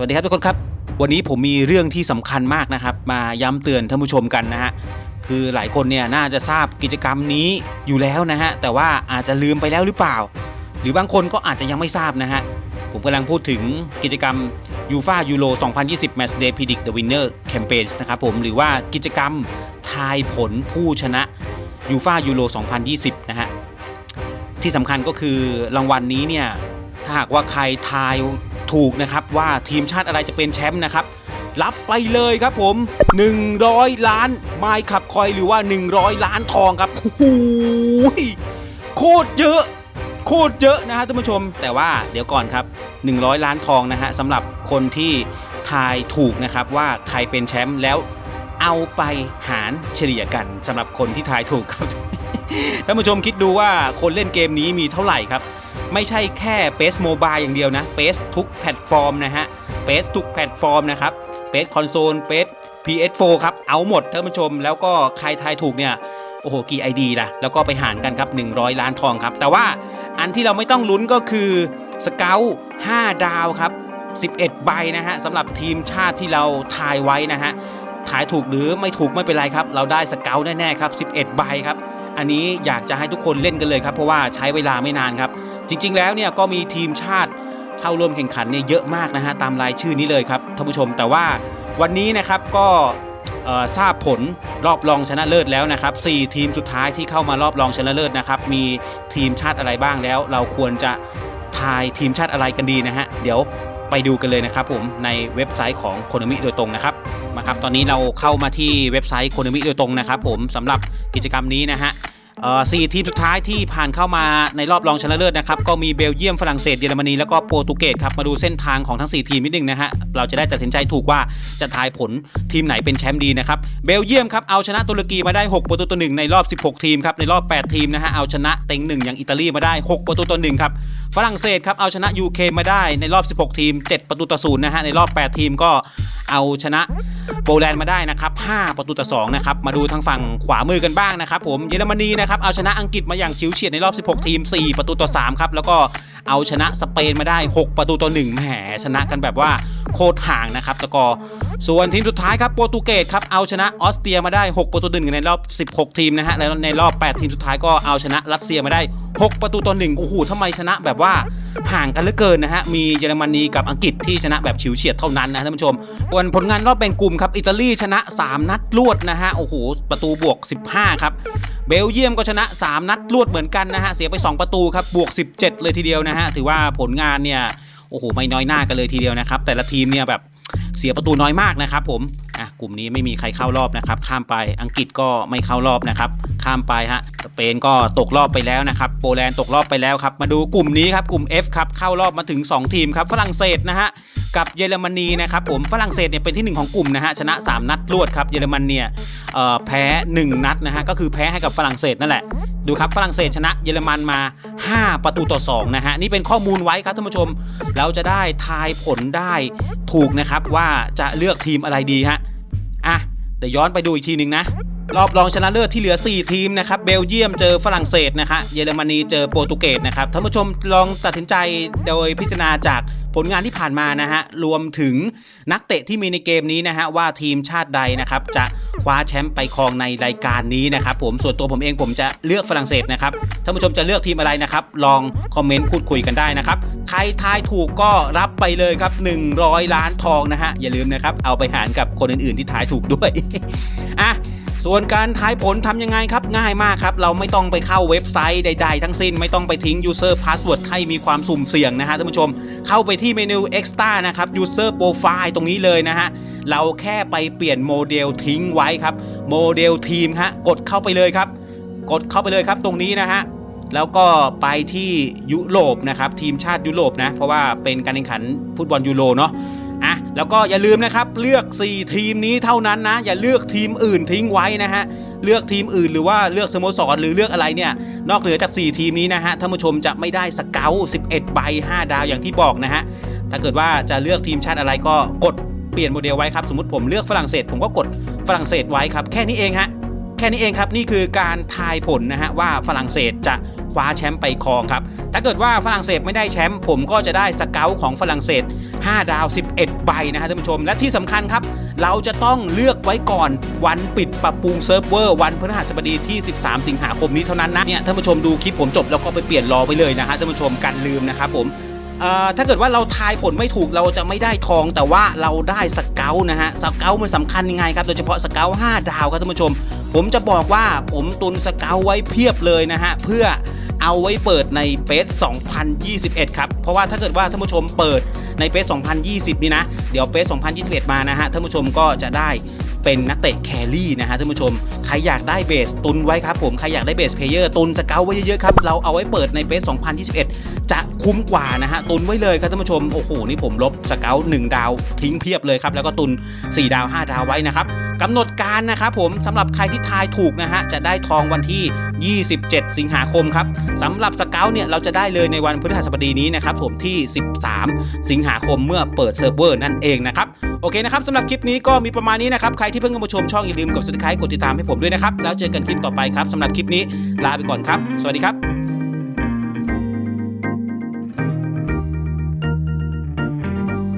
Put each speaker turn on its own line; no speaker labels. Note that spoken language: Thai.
วัสดีครับทุกคนครับ วันนี้ผมมีเรื่องที่สำคัญมากนะครับ มาย้ำเตือนท่านผู้ชมกันนะฮะคือหลายคนเนี่ยน่าจะทราบกิจกรรมนี้อยู่แล้วนะฮะแต่ว่าอาจจะลืมไปแล้วหรือเปล่า หรือบางคนก็อาจจะยังไม่ทราบนะฮะผมกำลังพูดถึงกิจกรรมยูฟายูโร2020 Match Day Predict the Winner Campaign นะครับผมหรือว่ากิจกรรมทายผลผู้ชนะยูฟายูโร2020 นะฮะที่สำคัญก็คือรางวัลนนี้เนี่ยถ้าหากว่าใครทาย ถูกนะครับว่าทีมชาติอะไรจะเป็นแชมป์นะครับรับไปเลยครับผม 100 ล้านไมล์ขับคอยหรือว่า 100 ล้านทองครับโอ้โหโคตรเยอะ โคตรเยอะนะฮะท่านผู้ชม แต่ว่าเดี๋ยวก่อนครับ 100 ล้านทองนะฮะสำหรับคนที่ทายถูกนะครับว่าใครเป็นแชมป์แล้วเอาไปหารเฉลี่ยกันสำหรับคนที่ทายถูกครับท่านผู้ชมคิดดูว่าคนเล่นเกมนี้มีเท่าไหร่ครับ ไม่ใช่แค่ PES Mobile อย่างเดียวนะ PES ทุกแพลตฟอร์มนะฮะ PES ทุกแพลตฟอร์มนะครับ PES Console PES PS4 ครับ เอาหมดท่านผู้ชม แล้วก็ใครทายถูกเนี่ยโอ้โหกี่ไอดีล่ะ แล้วก็ไปหารกันครับ 100 ล้านทองครับ แต่ว่าอันที่เราไม่ต้องลุ้นก็คือสเกล5ดาวครับ 11 ใบนะฮะสำหรับทีมชาติที่เราทายไว้นะฮะ ทายถูกหรือไม่ถูกไม่เป็นไรครับ เราได้สเกลแน่ ๆ ครับ 11 ใบครับ อันนี้อยากจะให้ทุกคนเล่นกันเลยครับ เพราะว่าใช้เวลาไม่นานครับ จริง ๆ แล้วเนี่ยก็มีทีมชาติเข้าร่วมแข่งขันเนี่ยเยอะมากนะฮะตามรายชื่อนี้เลยครับท่านผู้ชม แต่ว่าวันนี้นะครับก็ทราบผลรอบรองชนะเลิศแล้วนะครับ 4 ทีมสุดท้ายที่เข้ามารอบรองชนะเลิศนะครับ มีทีมชาติอะไรบ้างแล้ว เราควรจะทายทีมชาติอะไรกันดีนะฮะ เดี๋ยวไปดูกันเลยนะครับผมในเว็บไซต์ของโคโนมิโดยตรงนะครับ มาครับ ตอนนี้เราเข้ามาที่เว็บไซต์โคโนมิโดยตรงนะครับผมสำหรับกิจกรรมนี้นะฮะ สี่ทีมสุดท้ายที่ผ่านเข้ามาในรอบรองชนะเลิศนะครับก็มีเบลเยียมฝรั่งเศสเยอรมนีแล้วก็โปรตุเกสครับมาดูเส้นทางของทั้ง 4 ทีมนิดนึงนะฮะเราจะได้ตัดสินใจถูกว่าจะทายผลทีมไหนเป็นแชมป์ดีนะครับเบลเยียมครับเอาชนะตุรกีมาได้ 6 ประตูต่อหนึ่งในรอบ 16 ทีมครับในรอบ 8 ทีมนะฮะเอาชนะเต็งหนึ่งอย่างอิตาลีมาได้ 6 ประตูต่อหนึ่งครับฝรั่งเศสครับเอาชนะยูเคมาได้ในรอบ 16 ทีม 7 ประตูต่อศูนย์นะฮะในรอบ 8 ทีมก็เอาชนะโปแลนด์มาได้นะครับ5ประตูต่อ2นะครับมาดูทางฝั่งขวามือกันบ้างนะครับผมเยอรมนีนะครับเอาชนะอังกฤษมาอย่างชิวเฉียดในรอบ 16 ทีม 4 ประตูต่อ 3 ครับ แล้วก็เอาชนะสเปนมาได้ 6 ประตูต่อ1แหมชนะกันแบบว่า โคตรห่างนะครับสกอร์ ส่วนทีมสุดท้ายครับโปรตุเกสครับเอาชนะออสเตรียมาได้ 6 ประตูต่อ1ในรอบ 16 ทีมนะฮะแล้วในรอบ 8 ทีมสุดท้ายก็เอาชนะรัสเซียมาได้ 6 ประตูต่อ1โอ้โหทำไมชนะแบบว่าห่างกันเหลือเกินนะฮะมีเยอรมนีกับอังกฤษที่ชนะแบบฉิวเฉียดเท่านั้นนะท่านผู้ชมส่วนผลงานรอบแบ่งกลุ่มครับอิตาลีชนะ 3 นัดรวดนะฮะโอ้โหประตูบวก 15 ครับเบลเยียมก็ชนะ 3 นัดรวดเหมือนกันนะฮะเสียไป 2 ประตูครับบวก 17 เลยทีเดียวนะฮะถือว่าผลงานเนี่ย โอ้โหไม่น้อยหน้ากันเลยทีเดียวนะครับ แต่ละทีมเนี่ยแบบเสียประตูน้อยมากนะครับผมอะกลุ่มนี้ไม่มีใครเข้ารอบนะครับ ข้ามไปอังกฤษก็ไม่เข้ารอบนะครับ ข้ามไปฮะสเปนก็ตกรอบไปแล้วนะครับโปแลนด์ตกรอบไปแล้วครับ มาดูกลุ่มนี้ครับกลุ่ม F ครับเข้ารอบมาถึง 2 ทีมครับฝรั่งเศสนะฮะกับเยอรมนีนะครับผมฝรั่งเศสเนี่ยเป็นที่ 1 ของกลุ่มนะฮะชนะ 3 นัดรวดครับเยอรมันเนี่ยแพ้ 1 นัดนะฮะก็คือแพ้ให้กับฝรั่งเศสนั่นแหละ ดูครับฝรั่งเศสชนะเยอรมันมา 5 ประตูต่อ 2 นะฮะ นี่เป็นข้อมูลไว้ครับท่านผู้ชม เราจะได้ทายผลได้ถูกนะครับว่าจะเลือกทีมอะไรดีฮะ อะ เดี๋ยวย้อนไปดูอีกทีหนึ่งนะ รอบรองชนะเลิศที่เหลือ 4 ทีมนะครับ เบลเยียมเจอฝรั่งเศสนะฮะเยอรมนีเจอโปรตุเกสนะครับท่านผู้ชมลองตัดสินใจโดยพิจารณาจากผลงานที่ผ่านมานะฮะรวมถึงนักเตะที่มีในเกมนี้นะฮะว่าทีมชาติใดนะครับจะ คว้าแชมป์ไปครองในรายการนี้นะครับผมส่วนตัวผมเองผมจะเลือกฝรั่งเศสนะครับท่านผู้ชมจะเลือกทีมอะไรนะครับ ลองคอมเมนต์พูดคุยกันได้นะครับใครทายถูกก็รับไปเลยครับ 100 ล้านทองนะฮะอย่าลืมนะครับเอาไปหารกับคนอื่นๆที่ทายถูกด้วยอะส่วนการทายผลทำยังไงครับง่ายมากครับ เราไม่ต้องไปเข้าเว็บไซต์ใด ๆ ทั้งสิ้น ไม่ต้องไปทิ้ง user password ให้มีความสุ่มเสี่ยงนะฮะท่านผู้ชม เข้าไปที่เมนู extra นะครับ user profile ตรงนี้เลยนะฮะ เราแค่ไปเปลี่ยนโมเดลทิ้งไว้ครับ โมเดลทีมฮะกดเข้าไปเลยครับ กดเข้าไปเลยครับตรงนี้นะฮะแล้วก็ไปที่ยุโรปนะครับทีมชาติยุโรปนะ เพราะว่าเป็นการแข่งขันฟุตบอลยูโรเนาะอะแล้วก็อย่าลืมนะครับเลือก 4 ทีมนี้เท่านั้นนะ อย่าเลือกทีมอื่นทิ้งไว้นะฮะเลือกทีมอื่นหรือว่าเลือกสโมสรหรือเลือกอะไรเนี่ยนอกเหนือจาก 4 ทีมนี้นะฮะท่านผู้ชมจะไม่ได้สเกล11 ใบ 5 ดาวอย่างที่บอกนะฮะถ้าเกิดว่าจะเลือกทีมชาติอะไรก็กด ลี่ยนโมเดลไว้ครับสมมติผมเลือกฝรั่งเศส ผมก็กดฝรั่งเศสไว้ครับ แค่นี้เองฮะแค่นี้เองครับนี่คือการทายผลนะฮะว่าฝรั่งเศสจะคว้าแชมป์ไปครองครับถ้าเกิดว่าฝรั่งเศสไม่ได้แชมป์ผมก็จะได้สเกลของฝรั่งเศส 5 ดาว 11 ใบนะฮะท่านผู้ชม และที่สำคัญครับ เราจะต้องเลือกไว้ก่อนวันปิดปรับปรุงเซิร์ฟเวอร์วันพฤหัสบดีที่ 13 สิงหาคมนี้เท่านั้นนะเนี่ยท่านผู้ชมดูคลิปผมจบแล้วก็ไปเปลี่ยนรอไปเลยนะฮะท่านผู้ชมกันลืมนะครับผม ถ้าเกิดว่าเราทายผลไม่ถูกเราจะไม่ได้ทอง แต่ว่าเราได้สเกลนะฮะสเกลมันสำคัญยังไงครับโดยเฉพาะสเกล5ดาวครับท่านผู้ชม ผมจะบอกว่าผมตุนสเกลไว้เพียบเลยนะฮะเพื่อเอาไว้เปิดในเปส2021 ครับ เพราะว่าถ้าเกิดว่าท่านผู้ชมเปิดในเปส2020 นี่นะ เดี๋ยวเปส2021 มานะฮะ ท่านผู้ชมก็จะได้ เป็นนักเตะแครี่นะฮะท่านผู้ชม ใครอยากได้เบสตุนไว้ครับผมใครอยากได้เบสเพลเยอร์ตุนสเกลไว้เยอะๆครับเราเอาไว้เปิดในเปส2021 จะคุ้มกว่านะฮะตุนไว้เลยครับท่านผู้ชมโอ้โหนี่ผมลบสเกล1ดาวทิ้งเพียบเลยครับแล้วก็ตุน 4 ดาว 5 ดาวไว้นะครับกำหนดการนะครับผมสำหรับใครที่ทายถูกนะฮะจะได้ทองวันที่ 27 สิงหาคมครับสำหรับสเกลเนี่ยเราจะได้เลยในวันพฤหัสบดีนี้นะครับผมที่ 13 สิงหาคมเมื่อเปิดเซิร์ฟเวอร์นั่นเองนะครับ โอเคนะครับสำหรับคลิปนี้ก็มีประมาณนี้นะครับใครที่เพิ่งเข้ามาชมช่องอย่าลืมกด subscribe กดติดตามให้ผมด้วยนะครับแล้วเจอกันคลิปต่อไปครับสำหรับคลิปนี้ลาไปก่อนครับ สวัสดีครับ